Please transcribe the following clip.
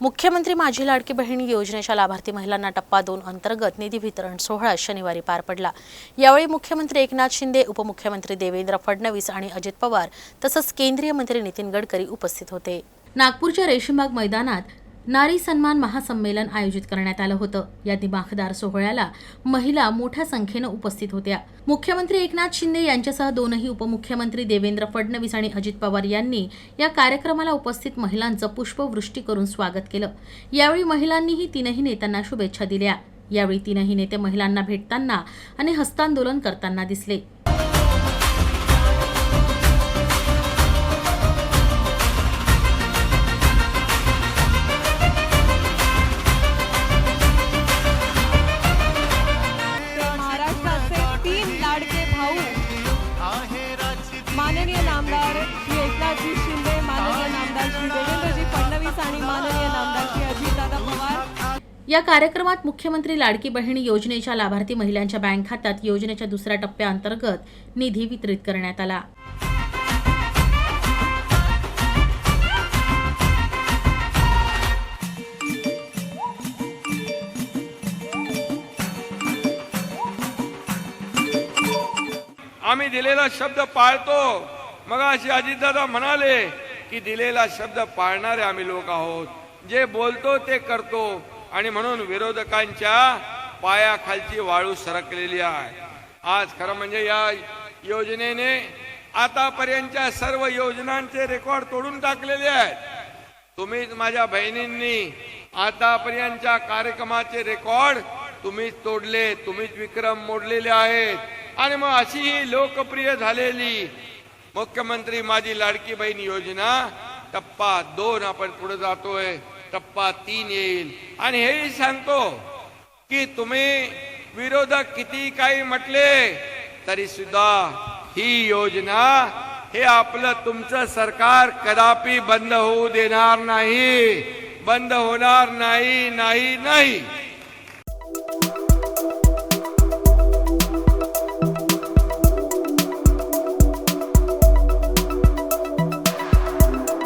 मुख्यमंत्री माझी लाडकी बहीण योजनेच्या लाभार्थी महिलांना टप्पा दोन अंतर्गत निधी वितरण सोहळा शनिवारी पार पडला. यावेळी मुख्यमंत्री एकनाथ शिंदे उपमुख्यमंत्री देवेंद्र फडणवीस आणि अजित पवार तसंच केंद्रीय मंत्री नितीन गडकरी उपस्थित होते. नागपूरच्या रेशीमबाग मैदानात नारी सन्मान महासंमेलन आयोजित करण्यात आलं होतं. या दिमाखदार सोहळ्याला महिला मोठ्या संख्येनं उपस्थित होत्या. मुख्यमंत्री एकनाथ शिंदे यांच्यासह दोनही उपमुख्यमंत्री देवेंद्र फडणवीस आणि अजित पवार यांनी या कार्यक्रमाला उपस्थित महिलांचं पुष्पवृष्टी करून स्वागत केलं. यावेळी महिलांनीही तीनही नेत्यांना शुभेच्छा दिल्या. यावेळी तीनही नेते महिलांना भेटताना आणि हस्तांदोलन करताना दिसले. भाऊ. माननीय नामदार श्री एकनाथजी शिंदे माननीय नामदार श्री देवेंद्रजी फडणवीस आणि माननीय नामदार श्री अजितदादा पवार. या कार्यक्रमात मुख्यमंत्री लाडकी बहीण योजनेच्या लाभार्थी महिलांच्या बँक खात्यात योजनेच्या दुसऱ्या टप्प्याअंतर्गत निधी वितरित करण्यात आला. आम्ही दिलेला शब्द पाळतो. मग अशी अजितदादा म्हणाले की दिलेला शब्द पाळणारे आम्ही लोक आहोत. जे बोलतो ते करतो. आणि म्हणून विरोधकांच्या पायाखालची वाळू सरकलेली आहे. आज खरं म्हणजे या योजनेने आतापर्यंतच्या सर्व योजनांचे रेकॉर्ड तोडून टाकलेले आहेत. तुम्हीच माझ्या बहिणींनी आतापर्यंतच्या कार्यक्रमाचे रेकॉर्ड तुम्हीच तोडले तुम्हीच विक्रम मोडलेले आहेत. आणि मग अशी ही लोकप्रिय झालेली मुख्यमंत्री माझी लाडकी बहीण योजना टप्पा दोन आपण पुढे जातोय टप्पा तीन येईल. आणि हेही सांगतो की तुम्ही विरोधक किती काही म्हटले तरी सुद्धा ही योजना हे आपलं तुमचं सरकार कदापि बंद होऊ देणार नाही. बंद होणार नाही नाही नाही.